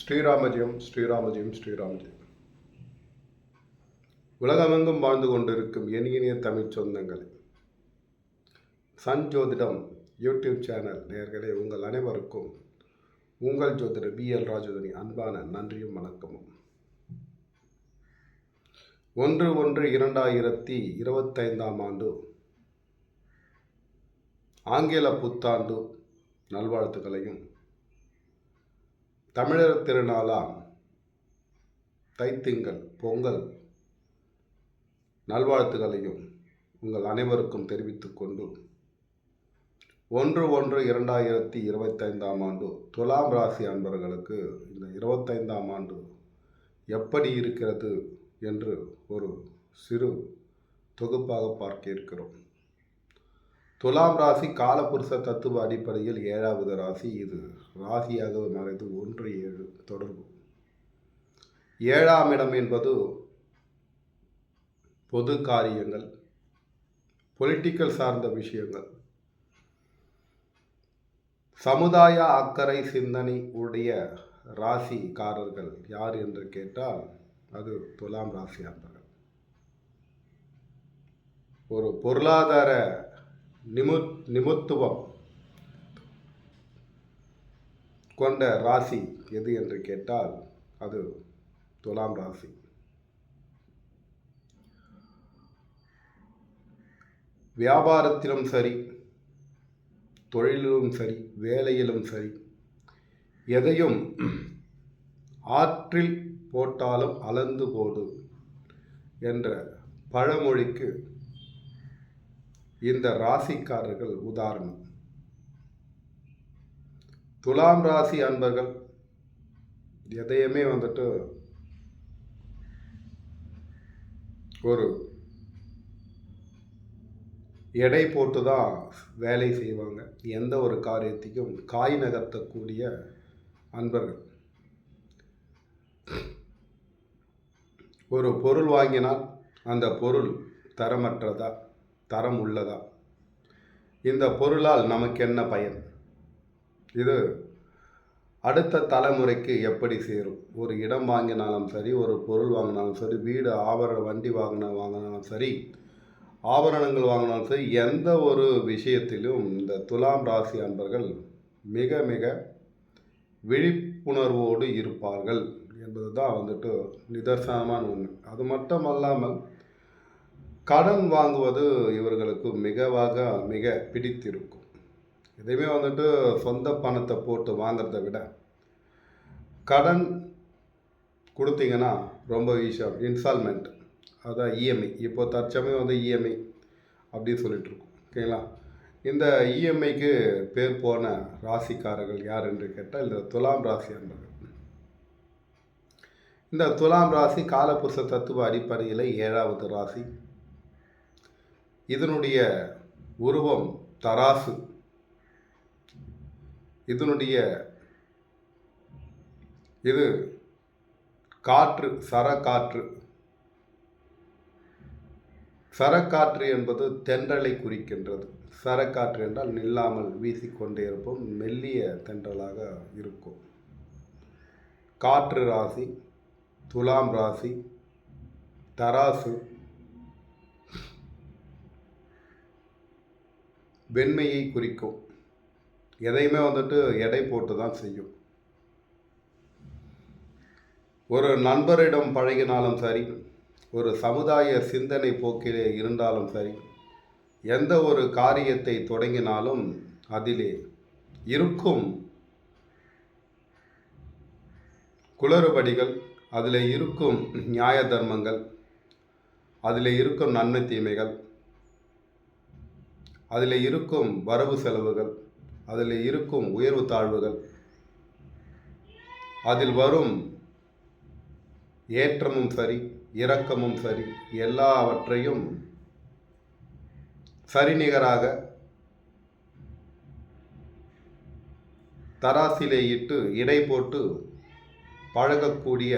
ஸ்ரீராமஜெயம் ஸ்ரீராமஜெயம் ஸ்ரீராமஜெயம். உலகமெங்கும் வாழ்ந்து கொண்டிருக்கும் இனிய தமிழ் சொந்தங்களே சன் ஜோதிடம் யூடியூப் சேனல் நேர்களே உங்கள் அனைவருக்கும் உங்கள் ஜோதிடர் பி. எல். ராஜோதனி அன்பான நன்றியும் வணக்கமும். ஒன்று ஒன்று இரண்டாயிரத்தி இருபத்தைந்தாம் ஆண்டு ஆங்கில புத்தாண்டு நல்வாழ்த்துக்களையும் தமிழர் திருநாளாம். தைத்திங்கள் பொங்கல். நல்வாழ்த்துகளையும் உங்கள் அனைவருக்கும் தெரிவித்துக்கொண்டு ஒன்று ஒன்று இரண்டாயிரத்தி இருபத்தைந்தாம் ஆண்டு துலாம் ராசி அன்பர்களுக்கு இந்த இருபத்தைந்தாம் ஆண்டு எப்படி இருக்கிறது என்று ஒரு சிறு தொகுப்பாக பார்க்க இருக்கிறோம். துலாம் ராசி காலபுருஷ தத்துவ அடிப்படையில் ஏழாவது ராசி இது. ராசியாக மறைந்து ஒன்று ஏழு தொடர்பு. ஏழாம் இடம் என்பது பொது காரியங்கள் பொலிட்டிக்கல் சார்ந்த விஷயங்கள். சமுதாய அக்கறை சிந்தனை உடைய ராசிக்காரர்கள் யார் என்று கேட்டால் அது துலாம் ராசி அன்பர்கள். ஒரு பொருளாதார நிமு நிமுத்துவம் கொண்ட ராசி எது என்று கேட்டால் அது துலாம் ராசி. வியாபாரத்திலும் சரி தொழிலிலும் சரி வேலையிலும் சரி எதையும் ஆற்றில் போட்டாலும் அளந்து போடு என்ற பழமொழிக்கு இந்த ராசிக்காரர்கள் உதாரணம். துலாம் ராசி அன்பர்கள் எதையுமே வந்துட்டு ஒரு எடை போட்டு தான் வேலை செய்வாங்க. எந்த ஒரு காரியத்தையும் காய் நகர்த்தக்கூடிய அன்பர்கள். ஒரு பொருள் வாங்கினால் அந்த பொருள் தரமற்றதா? தரம் உள்ளதா? இந்த பொருளால் நமக்கு என்ன பயன்? இது அடுத்த தலைமுறைக்கு எப்படி சேரும்? ஒரு இடம் வாங்கினாலும் சரி ஒரு பொருள் வாங்கினாலும் சரி வீடு ஆபரண வண்டி வாங்கின வாங்கினாலும் சரி ஆபரணங்கள் வாங்கினாலும் சரி எந்த ஒரு விஷயத்திலும் இந்த துலாம் ராசி அன்பர்கள் மிக மிக விழிப்புணர்வோடு இருப்பார்கள் என்பது தான் வந்துட்டு நிதர்சனமான ஒன்று அது மட்டும் அல்லாமல் கடன் வாங்குவது இவர்களுக்கு மிகவாக மிக பிடித்திருக்கும். எதையுமே வந்துட்டு சொந்த பணத்தை போட்டு வாங்குறத விட கடன் கொடுத்தீங்கன்னா ரொம்ப ஈஸியாக இன்ஸ்டால்மெண்ட் அதான் இஎம்ஐ இப்போ தற்சமயம் வந்து இஎம்ஐ அப்படின்னு சொல்லிட்டுருக்கோம் ஓகேங்களா? இந்த இஎம்ஐக்கு பேர் போன ராசிக்காரர்கள் யார் என்று கேட்டால் இந்த துலாம் ராசி என்பது இந்த துலாம் ராசி காலபுருஷ தத்துவ அடிப்படையில் ஏழாவது ராசி. இதனுடைய உருவம் தராசு. இதனுடைய இது காற்று சரக்காற்று. சரக்காற்று என்பது தென்றலை குறிக்கின்றது. சரக்காற்று என்றால் நில்லாமல் வீசிக்கொண்டே இருப்போம் மெல்லிய தென்றலாக இருக்கும். காற்று ராசி துலாம் ராசி தராசு வெண்மையை குறிக்கும். எதையுமே வந்துட்டு எடை போட்டு தான் செய்யும். ஒரு நண்பரிடம் பழகினாலும் சரி ஒரு சமுதாய சிந்தனை போக்கிலே இருந்தாலும் சரி எந்த ஒரு காரியத்தை தொடங்கினாலும் அதிலே இருக்கும் குளறுபடிகள் அதில் இருக்கும் நியாய தர்மங்கள் அதில் இருக்கும் நன்மை தீமைகள் அதில் இருக்கும் வரவு செலவுகள் அதில் இருக்கும் உயர்வு தாழ்வுகள் அதில் வரும் ஏற்றமும் சரி இரக்கமும் சரி எல்லாவற்றையும் சரிநிகராக தராசிலே இட்டு இடை போட்டு பழகக்கூடிய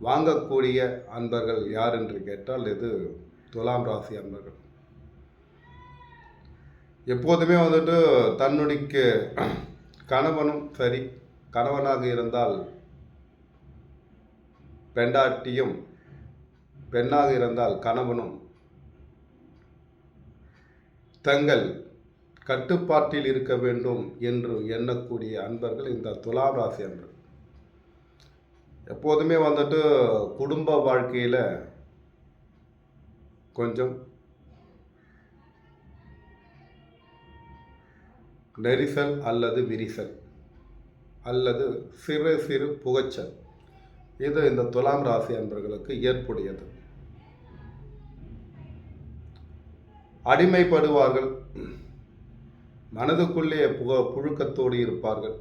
வாங்கக்கூடிய அன்பர்கள் யார் என்று கேட்டால் இது துலாம் ராசி அன்பர்கள். எப்போதுமே வந்துட்டு தன்னுடைய கணவனும் சரி கணவனாக இருந்தால் பெண்டாட்டியும் பெண்ணாக இருந்தால் கணவனும் தங்கள் கட்டுப்பாட்டில் இருக்க வேண்டும் என்று எண்ணக்கூடிய அன்பர்கள் இந்த துலாம் ராசி அன்பர்கள். எப்போதுமே வந்துட்டு குடும்ப வாழ்க்கையில் கொஞ்சம் நெரிசல் அல்லது விரிசல் அல்லது சிறு சிறு புகைச்சல். இது இந்த துலாம் ராசி அன்பர்களுக்கு ஏற்புடையது. அடிமைப்படுவார்கள். மனதுக்குள்ளே புக புழுக்கத்தோடு இருப்பார்கள்.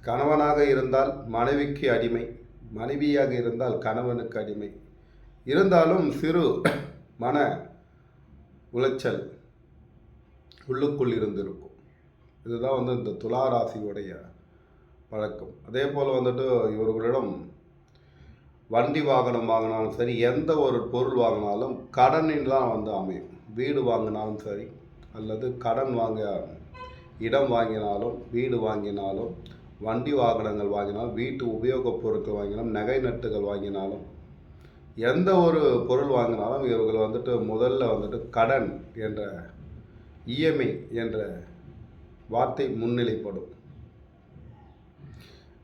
கணவனாக இருந்தால் மனைவிக்கு அடிமை மனைவியாக இருந்தால் கணவனுக்கு அடிமை. இருந்தாலும் சிறு மன உளைச்சல் உள்ளுக்குள் இருந்திருக்கும். இதுதான் வந்து இந்த துலா ராசியுடைய பழக்கம். அதே போல் வந்துட்டு இவர்களிடம் வண்டி வாகனம் வாங்கினாலும் சரி எந்த ஒரு பொருள் வாங்கினாலும் கடனில் வந்து அமையும். வீடு வாங்கினாலும் சரி அல்லது கடன் வாங்க இடம் வாங்கினாலும் வீடு வாங்கினாலும் வண்டி வாகனங்கள் வாங்கினாலும் வீட்டு உபயோகப் பொருட்கள் வாங்கினாலும் நகை நட்டுகள் வாங்கினாலும் எந்த ஒரு பொருள் வாங்கினாலும் இவர்கள் வந்துட்டு முதல்ல வந்துட்டு கடன் என்ற இஎம்ஐ என்ற வார்த்தை முன்னிலைப்படும்.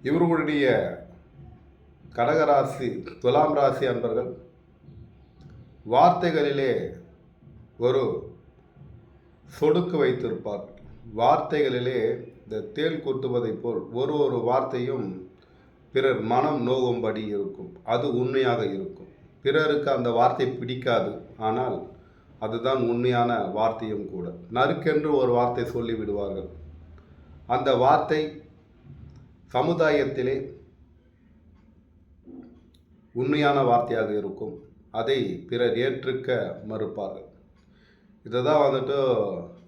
இவர்களுடைய கடகராசி துலாம் ராசி அன்பர்கள் வார்த்தைகளிலே ஒரு சொடுக்கு வைத்திருப்பார். வார்த்தைகளிலே இந்த தேள் கொட்டுவதைப் போல் ஒரு ஒரு வார்த்தையும் பிறர் மனம் நோகும்படி இருக்கும். அது உண்மையாக இருக்கும். பிறருக்கு அந்த வார்த்தை பிடிக்காது. ஆனால் அதுதான் உண்மையான வார்த்தையும் கூட. நறுக்கென்று ஒரு வார்த்தை சொல்லி விடுவார்கள். அந்த வார்த்தை சமுதாயத்திலே உண்மையான வார்த்தையாக இருக்கும். அதை பிறர் ஏற்றுக்க மறுப்பார்கள். இதுதான் வந்துட்டு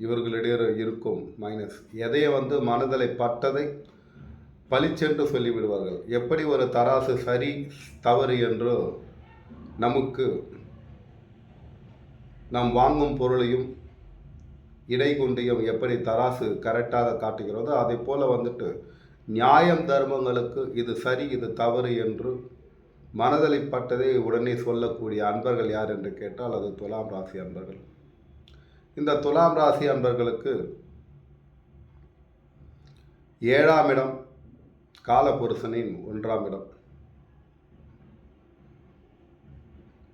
இவர்களிடையே இருக்கும் மைனஸ் எதையை வந்து மனதில் பட்டதை பளிச்சென்று சொல்லிவிடுவார்கள். எப்படி ஒரு தராசு சரி தவறு என்று நமக்கு நாம் வாங்கும் பொருளையும் இடைகுண்டையும் எப்படி தராசு கரெக்டாக காட்டுகிறதோ அதே போல் வந்துட்டு நியாயம் தர்மங்களுக்கு இது சரி இது தவறு என்று மனதில் பட்டதை உடனே சொல்லக்கூடிய அன்பர்கள் யார் என்று கேட்டால் அது துலாம் ராசி அன்பர்கள். இந்த துலாம் ராசி அன்பர்களுக்கு ஏழாம் இடம் காலபுருஷனின் ஒன்றாம் இடம்.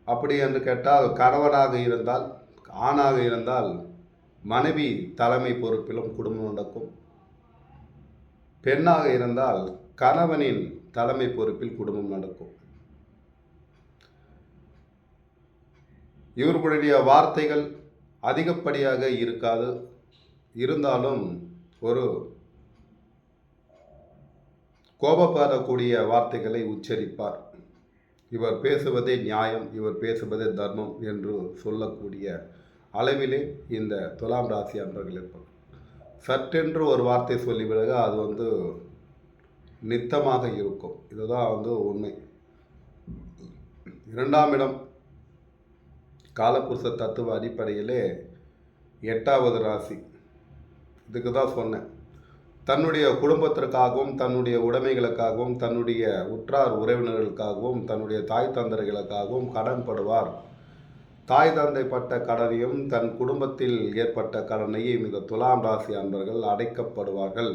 அப்படி என்று கேட்டால் கணவனாக இருந்தால் ஆணாக இருந்தால் மனைவி தலைமை பொறுப்பிலும் குடும்பம் நடக்கும். பெண்ணாக இருந்தால் கணவனின் தலைமை பொறுப்பில் குடும்பம் நடக்கும். இவர்களுடைய வார்த்தைகள் அதிகப்படியாக இருக்காது. இருந்தாலும் ஒரு கோபப்படக்கூடிய வார்த்தைகளை உச்சரிப்பார். இவர் பேசுவதே நியாயம் இவர் பேசுவதே தர்மம் என்று சொல்லக்கூடிய அளவிலே இந்த துலாம் ராசி அன்பர்கள் இருப்பார் சட்டென்று ஒரு வார்த்தை சொல்லிவிடுக அது வந்து நித்தமாக இருக்கும். இதுதான் வந்து உண்மை. இரண்டாம் இடம் காலப்புருஷ தத்துவ அடிப்படையிலே எட்டாவது ராசி. இதுக்கு தான் சொன்னேன். தன்னுடைய குடும்பத்திற்காகவும் தன்னுடைய உடைமைகளுக்காகவும் தன்னுடைய உற்றார் உறவினர்களுக்காகவும் தன்னுடைய தாய் தந்தர்களுக்காகவும் கடன் படுவார். தாய் தந்தை பட்ட கடனையும் தன் குடும்பத்தில் ஏற்பட்ட கடனையும் இந்த துலாம் ராசி அன்பர்கள் அடைக்கப்படுவார்கள்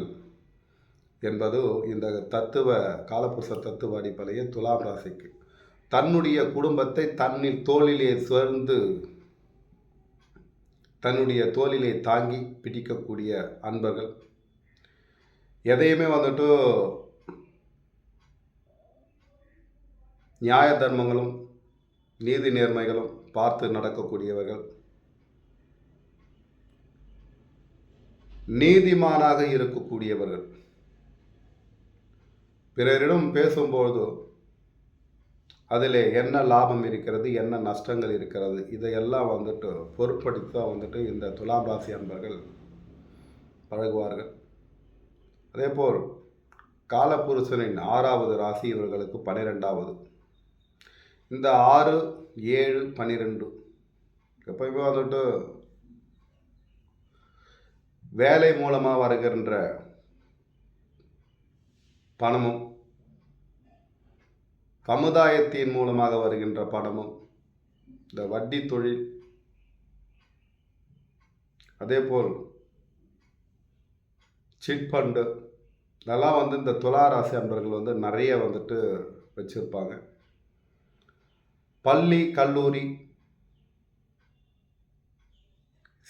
என்பது இந்த தத்துவ காலப்புருஷ தத்துவ அடிப்படையில் துலாம் ராசிக்கு. தன்னுடைய குடும்பத்தை தன்னில் தோளிலே சேர்ந்து தன்னுடைய தோளிலே தாங்கி பிடிக்கக்கூடிய அன்பர்கள். எதையுமே வந்துட்டு நியாய தர்மங்களும் நீதி நேர்மைகளும் பார்த்து நடக்கக்கூடியவர்கள். நீதிமானாக இருக்கக்கூடியவர்கள். பிறரிடம் பேசும்போது அதில் என்ன லாபம் இருக்கிறது என்ன நஷ்டங்கள் இருக்கிறது இதையெல்லாம் வந்துட்டு பொருட்படுத்தி தான் வந்துட்டு இந்த துலாம் ராசி அன்பர்கள் பழகுவார்கள். அதேபோல் காலபுருஷனின் ஆறாவது ராசி இவர்களுக்கு பன்னிரெண்டாவது இந்த ஆறு ஏழு பன்னிரெண்டு எப்பயுமே வந்துட்டு வேலை மூலமாக வருகின்ற பணமும் சமுதாயத்தின் மூலமாக வருகின்ற பணமும் இந்த வட்டி தொழில் அதேபோல் சிட் ஃபண்டு. இதெல்லாம் வந்து இந்த துளாராசி அன்பர்கள் வந்து நிறைய வந்துட்டு வச்சுருப்பாங்க. பள்ளி கல்லூரி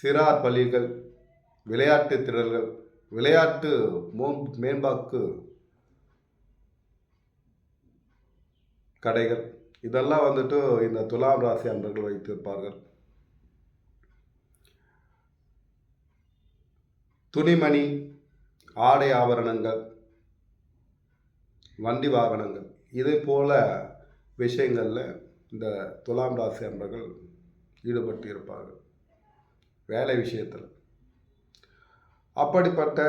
சிறார் பள்ளிகள் விளையாட்டு திடல்கள் விளையாட்டு மோம் மேம்பாக்கு கடைகள். இதெல்லாம் வந்துட்டு இந்த துலாம் ராசி அன்பர்கள் வைத்திருப்பார்கள். துணிமணி ஆடை ஆபரணங்கள் வண்டி வாகனங்கள். இதே போல விஷயங்களில் இந்த துலாம் ராசி அன்பர்கள் ஈடுபட்டு இருப்பார்கள் வேலை விஷயத்தில். அப்படிப்பட்ட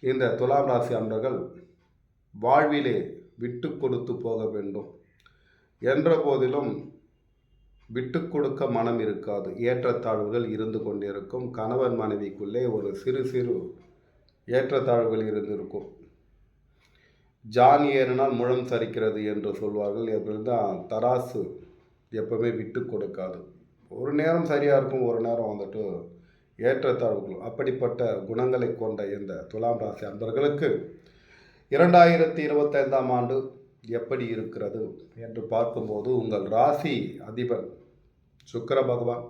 இந்த துலாம் ராசி அன்பர்கள் வாழ்விலே விட்டு கொடுத்து போக வேண்டும். என்ற போதிலும் விட்டு கொடுக்க மனம் இருக்காது. ஏற்றத்தாழ்வுகள் இருந்து கொண்டிருக்கும். கணவன் மனைவிக்குள்ளே ஒரு சிறு சிறு ஏற்றத்தாழ்வுகள் இருந்திருக்கும். ஜான் ஏறினால் முழம் சரிக்கிறது என்று சொல்வார்கள். எப்படி தான் தராசு எப்பவுமே விட்டு கொடுக்காது. ஒரு நேரம் சரியாக இருக்கும் ஒரு நேரம் வந்துட்டு ஏற்றத்தாழ்வுகள். அப்படிப்பட்ட குணங்களை கொண்ட இந்த துலாம் ராசி அன்பர்களுக்கு இரண்டாயிரத்தி இருபத்தைந்தாம் ஆண்டு எப்படி இருக்கிறது என்று பார்க்கும்போது உங்கள் ராசி அதிபன் சுக்கர பகவான்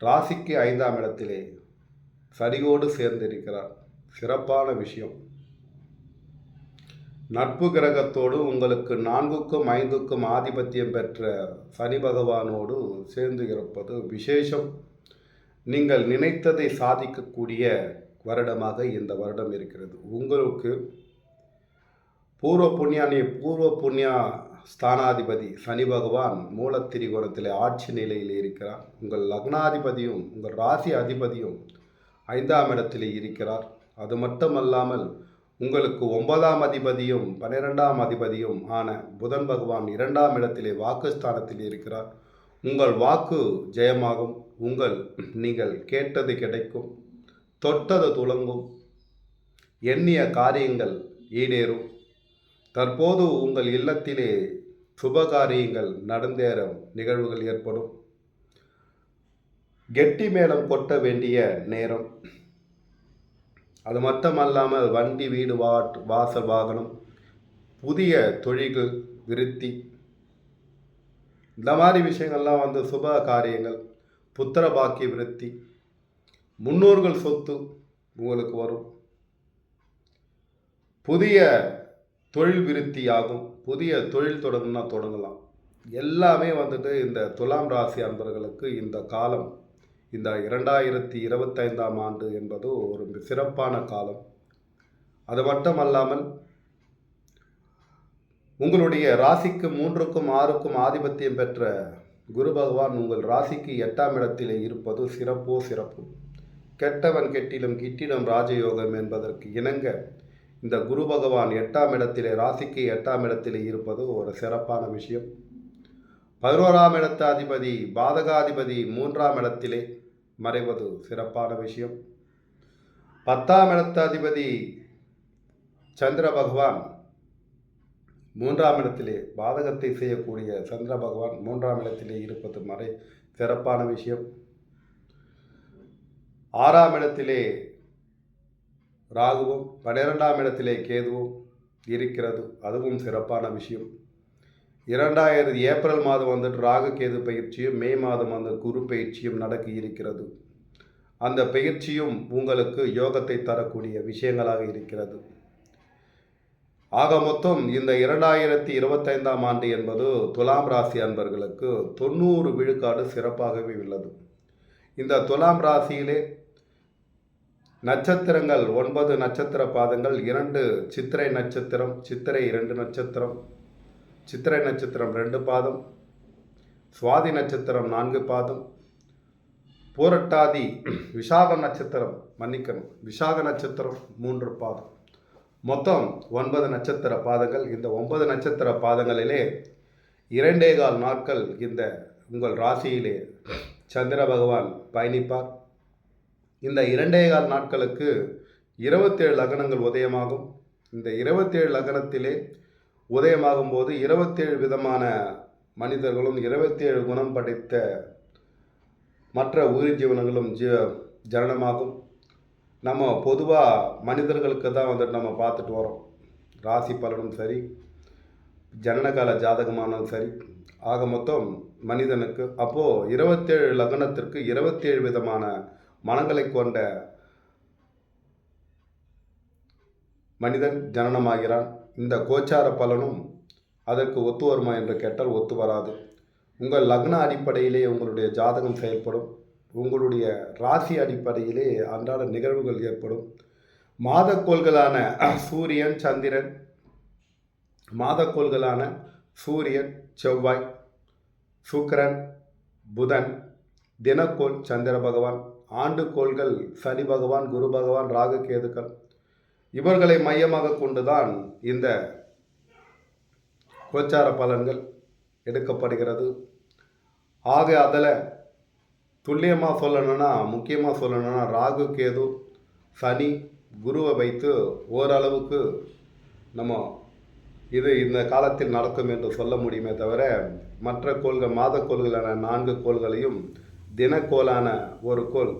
ராசிக்கு ஐந்தாம் இடத்திலே சரியோடு சேர்ந்திருக்கிறார். சிறப்பான விஷயம். நட்பு கிரகத்தோடு உங்களுக்கு நான்குக்கும் ஐந்துக்கும் ஆதிபத்தியம் பெற்ற சனி பகவானோடு சேர்ந்து இருப்பது விசேஷம். நீங்கள் நினைத்ததை சாதிக்கக்கூடிய வருடமாக இந்த வருடம் இருக்கிறது. உங்களுக்கு பூர்வ புண்ணியானி பூர்வ புண்ணியா ஸ்தானாதிபதி சனி பகவான் மூலத்திரிகோணத்தில் ஆட்சி நிலையில் இருக்கிறார். உங்கள் லக்னாதிபதியும் உங்கள் ராசி அதிபதியும் ஐந்தாம் இடத்தில் இருக்கிறார். அது மட்டுமல்லாமல் உங்களுக்கு ஒன்பதாம் அதிபதியும் பன்னிரெண்டாம் அதிபதியும் ஆன புதன் பகவான் இரண்டாம் இடத்திலே வாக்குஸ்தானத்தில் இருக்கிறார். உங்கள் வாக்கு ஜெயமாகும். உங்கள் நீங்கள் கேட்டது கிடைக்கும். தொட்டது துளங்கும் எண்ணிய காரியங்கள் ஈடேறும். தற்போது உங்கள் இல்லத்திலே சுபகாரியங்கள் நடந்தேற நிகழ்வுகள் ஏற்படும். கெட்டி மேளம் கொட்ட வேண்டிய நேரம். அது மட்டும் அல்லாமல் வண்டி வீடு வாட் வாசல் வாகனம் புதிய தொழில்கள் விருத்தி. இந்த மாதிரி விஷயங்கள்லாம் வந்து சுப காரியங்கள் புத்திர பாக்கிய விருத்தி முன்னோர்கள் சொத்து உங்களுக்கு வரும். புதிய தொழில் விருத்தியாகும். புதிய தொழில் தொடங்குனா தொடங்கலாம். எல்லாமே வந்துட்டு இந்த துலாம் ராசி அன்பர்களுக்கு இந்த காலம் இந்த இரண்டாயிரத்தி இருபத்தைந்தாம் ஆண்டு என்பது ஒரு சிறப்பான காலம். அது மட்டுமல்லாமல் உங்களுடைய ராசிக்கு மூன்றுக்கும் ஆறுக்கும் ஆதிபத்தியம் பெற்ற குரு பகவான் உங்கள் ராசிக்கு எட்டாம் இடத்திலே இருப்பது சிறப்போ சிறப்பு. கெட்டவன் கெட்டிலும் கிட்டிடம் ராஜயோகம் என்பதற்கு இணங்க இந்த குரு பகவான் எட்டாம் இடத்திலே ராசிக்கு எட்டாம் இடத்திலே இருப்பது ஒரு சிறப்பான விஷயம். பதினோராம் இடத்த அதிபதி பாதகாதிபதி மூன்றாம் இடத்திலே மறைவது சிறப்பான விஷயம். பத்தாம் இடத்த அதிபதி சந்திர பகவான் மூன்றாம் இடத்திலே பாதகத்தை செய்யக்கூடிய சந்திர பகவான் மூன்றாம் இடத்திலே இருப்பது மறை சிறப்பான விஷயம். ஆறாம் இடத்திலே ராகுவும் பன்னிரெண்டாம் இடத்திலே கேதுவும் இருக்கிறது. அதுவும் சிறப்பான விஷயம். இரண்டாயிரம் ஏப்ரல் மாதம் வந்துட்டு ராகுகேது பயிற்சியும் மே மாதம் அந்த குரு பயிற்சியும் நடக்க இருக்கிறது. அந்த பயிற்சியும் உங்களுக்கு யோகத்தை தரக்கூடிய விஷயங்களாக இருக்கிறது. ஆக மொத்தம் இந்த இரண்டாயிரத்தி இருபத்தைந்தாம் ஆண்டு என்பது துலாம் ராசி அன்பர்களுக்கு தொண்ணூறு விழுக்காடு சிறப்பாகவே உள்ளது. இந்த துலாம் ராசியிலே நட்சத்திரங்கள் ஒன்பது நட்சத்திர பாதங்கள் இரண்டு சித்திரை நட்சத்திரம் சித்திரை இரண்டு நட்சத்திரம் சித்திரை நட்சத்திரம் ரெண்டு பாதம் சுவாதி நட்சத்திரம் நான்கு பாதம் பூரட்டாதி விஷாக நட்சத்திரம் மன்னிக்கணும் விஷாக நட்சத்திரம் மூன்று பாதம். மொத்தம் ஒன்பது நட்சத்திர பாதங்கள். இந்த ஒன்பது நட்சத்திர பாதங்களிலே இரண்டே கால் நாட்கள் இந்த உங்கள் ராசியிலே சந்திர பகவான் பயணிப்பார். இந்த இரண்டே கால் நாட்களுக்கு இருபத்தேழு லக்னங்கள் உதயமாகும். இந்த இருபத்தேழு லக்னத்திலே உதயமாகும் போது இருபத்தேழு விதமான மனிதர்களும் இருபத்தேழு குணம் படைத்த மற்ற உயிர் ஜீவனங்களும் ஜீ ஜனனமாகும். நம்ம பொதுவாக மனிதர்களுக்கு தான் வந்துட்டு நம்ம பார்த்துட்டு வரோம் ராசி பலனும் சரி ஜனனகால ஜாதகமானாலும் சரி. ஆக மொத்தம் மனிதனுக்கு அப்போது இருபத்தேழு லக்னத்திற்கு இருபத்தேழு விதமான மனங்களை கொண்ட மனிதன் ஜனனமாகிறான். இந்த கோச்சார பலனும் அதற்கு ஒத்து வருமா என்று கேட்டால் ஒத்து வராது. உங்கள் லக்ன அடிப்படையிலே உங்களுடைய ஜாதகம் செயல்படும். உங்களுடைய ராசி அடிப்படையிலே அன்றாட நிகழ்வுகள் ஏற்படும். மாதக்கோள்களான சூரியன் சந்திரன் மாதக்கோள்களான சூரியன் செவ்வாய் சுக்கரன் புதன் தினக்கோள் சந்திர பகவான் ஆண்டுக்கோள்கள் சனி பகவான் குரு பகவான் ராகு கேதுக்கள் இவர்களை மையமாக கொண்டுதான் இந்த கோச்சார பலன்கள் எடுக்கப்படுகிறது. ஆக அதில் துல்லியமாக சொல்லணும்னா முக்கியமாக சொல்லணும்னா ராகு கேது சனி குருவை வைத்து ஓரளவுக்கு நம்ம இது இந்த காலத்தில் நடக்கும் என்று சொல்ல முடியுமே தவிர மற்ற கோள்கள் மாத கோள்களான நான்கு கோள்களையும் தினக்கோளான ஒரு கோள்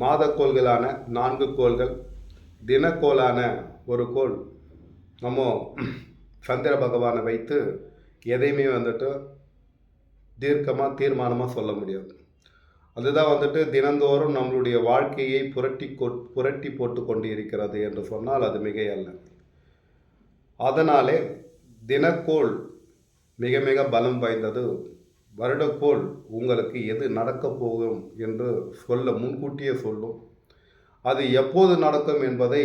மாதக்கோள்களான நான்கு கோள்கள் தினக்கோளான ஒரு கோள் நம்ம சந்திர பகவானை வைத்து எதையுமே வந்துட்டு தீர்க்கமாக தீர்மானமாக சொல்ல முடியாது. அதுதான் வந்துட்டு தினந்தோறும் நம்மளுடைய வாழ்க்கையை புரட்டி கொ புரட்டி போட்டு கொண்டு இருக்கிறது என்று சொன்னால் அது மிகையல்ல. அதனாலே தினக்கோள் மிக மிக பலம் வாய்ந்தது. வருடக்கோள் உங்களுக்கு எது நடக்கப் போகும் என்று சொல்ல முன்கூட்டியே சொல்லும். அது எப்போது நடக்கும் என்பதை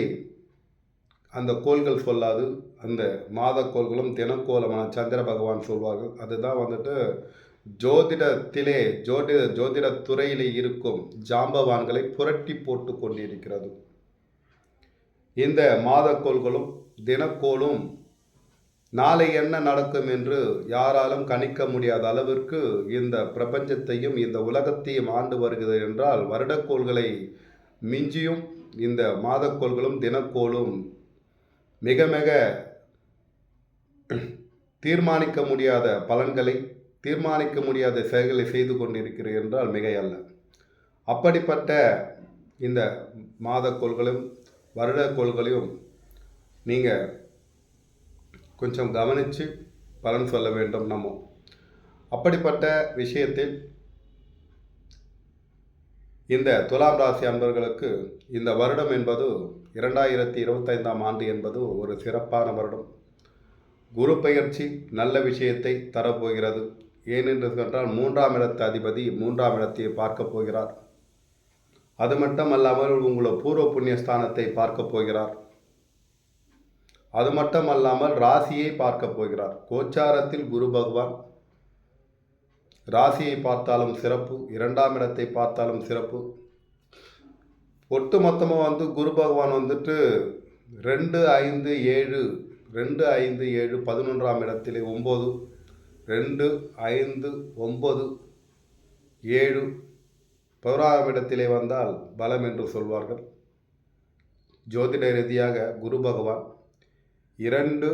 அந்த கோள்கள் சொல்லாது. அந்த மாத கோள்களும் தினக்கோலமான சந்திர பகவான் சொல்வார்கள். அதுதான் வந்துட்டு ஜோதிடத்திலே ஜோதிட ஜோதிட துறையிலே இருக்கும் ஜாம்பவான்களை புரட்டி போட்டு கொண்டிருக்கிறது. இந்த மாதக்கோள்களும் தினக்கோளும் நாளை என்ன நடக்கும் என்று யாராலும் கணிக்க முடியாத அளவிற்கு இந்த பிரபஞ்சத்தையும் இந்த உலகத்தையும் ஆண்டு வருகிறது என்றால் வருடக்கோள்களை மிஞ்சியும் இந்த மாதக்கோள்களும் தினக்கோளும் மிக மிக தீர்மானிக்க முடியாத பலன்களை தீர்மானிக்க முடியாத செயல்களை செய்து கொண்டிருக்கிறது என்றால் மிகையல்ல அப்படிப்பட்ட இந்த மாதக்கோள்களும் வருடக்கோள்களையும் நீங்கள் கொஞ்சம் கவனித்து பலன் சொல்ல வேண்டும் நம்ம. அப்படிப்பட்ட விஷயத்தில் இந்த துலாம் ராசி அன்பர்களுக்கு இந்த வருடம் என்பது இரண்டாயிரத்தி இருபத்தைந்தாம் ஆண்டு என்பது ஒரு சிறப்பான வருடம். குரு பெயர்ச்சி நல்ல விஷயத்தை தரப்போகிறது. ஏனென்று சொன்னால் மூன்றாம் இடத்து அதிபதி மூன்றாம் இடத்தை பார்க்கப் போகிறார். அது மட்டுமல்லாமல் உங்களை பூர்வ புண்ணிய ஸ்தானத்தை பார்க்கப் போகிறார். அது மட்டுமல்லாமல் ராசியை பார்க்கப் போகிறார். கோச்சாரத்தில் குரு பகவான் ராசியை பார்த்தாலும் சிறப்பு இரண்டாம் இடத்தை பார்த்தாலும் சிறப்பு. ஒட்டு மொத்தமாக வந்து குரு பகவான் வந்துட்டு ரெண்டு ஐந்து ஏழு ரெண்டு ஐந்து ஏழு பதினொன்றாம் இடத்திலே ஒம்பது ரெண்டு ஐந்து ஒம்பது ஏழு பதினாறாம் இடத்திலே வந்தால் பலம் என்று சொல்வார்கள். ஜோதிட ரீதியாக குரு பகவான் இரண்டு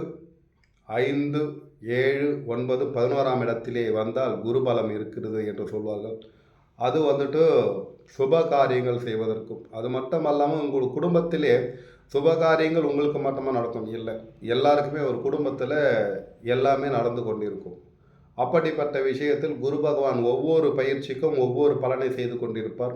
ஐந்து ஏழு ஒன்பது பதினோராம் இடத்திலே வந்தால் குருபலம் இருக்கிறது என்று சொல்வார்கள். அது வந்துட்டு சுப காரியங்கள் செய்வதற்கும் அது மட்டும் அல்லாமல் உங்கள் குடும்பத்திலே சுப காரியங்கள் உங்களுக்கு மட்டுமா நடக்கும்? இல்லை. எல்லாருக்குமே ஒரு குடும்பத்தில் எல்லாமே நடந்து கொண்டிருக்கும். அப்படிப்பட்ட விஷயத்தில் குரு பகவான் ஒவ்வொரு பயிற்சிக்கும் ஒவ்வொரு பலனை செய்து கொண்டிருப்பார்.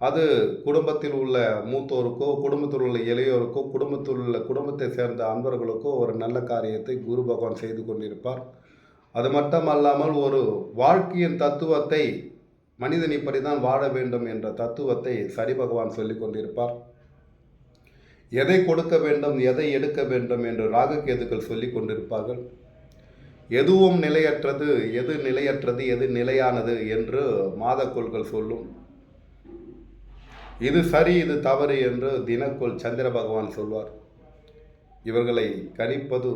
அது குடும்பத்தில் உள்ள மூத்தோருக்கோ குடும்பத்தில் உள்ள இளையோருக்கோ குடும்பத்தில் உள்ள குடும்பத்தை சேர்ந்த அன்பர்களுக்கோ ஒரு நல்ல காரியத்தை குரு பகவான் செய்து கொண்டிருப்பார். அது மட்டுமல்லாமல் ஒரு வாழ்க்கையின் தத்துவத்தை மனிதன் இப்படி தான் வாழ வேண்டும் என்ற தத்துவத்தை சரி பகவான் சொல்லி கொண்டிருப்பார். எதை கொடுக்க வேண்டும் எதை எடுக்க வேண்டும் என்று ராககேதுக்கள் சொல்லி கொண்டிருப்பார்கள். எதுவும் நிலையற்றது எது நிலையற்றது எது நிலையானது என்று மாதக்கோள்கள் சொல்லும். இது சரி இது தவறு என்று தினக்குள் சந்திர பகவான் சொல்வார். இவர்களை கணிப்பது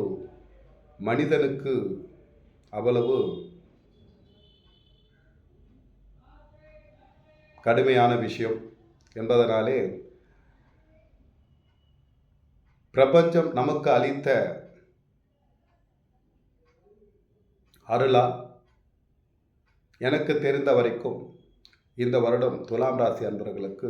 மனிதனுக்கு அவ்வளவு கடுமையான விஷயம் என்பதனாலே பிரபஞ்சம் நமக்கு அளித்த அருளா எனக்கு தெரிந்த வரைக்கும் இந்த வருடம் துலாம் ராசி அன்பர்களுக்கு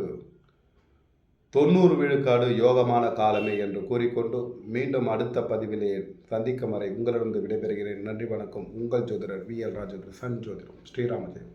தொண்ணூறு விழுக்காடு யோகமான காலமே என்று கூறிக்கொண்டு மீண்டும் அடுத்த பதிவிலே சந்திக்கும் வரை உங்களிடம் விடைபெறுகிறேன். நன்றி வணக்கம். உங்கள் ஜோதிடர் வி எல் ராஜேந்திர சன் ஜோதிடம். ஸ்ரீராமஜெயம்.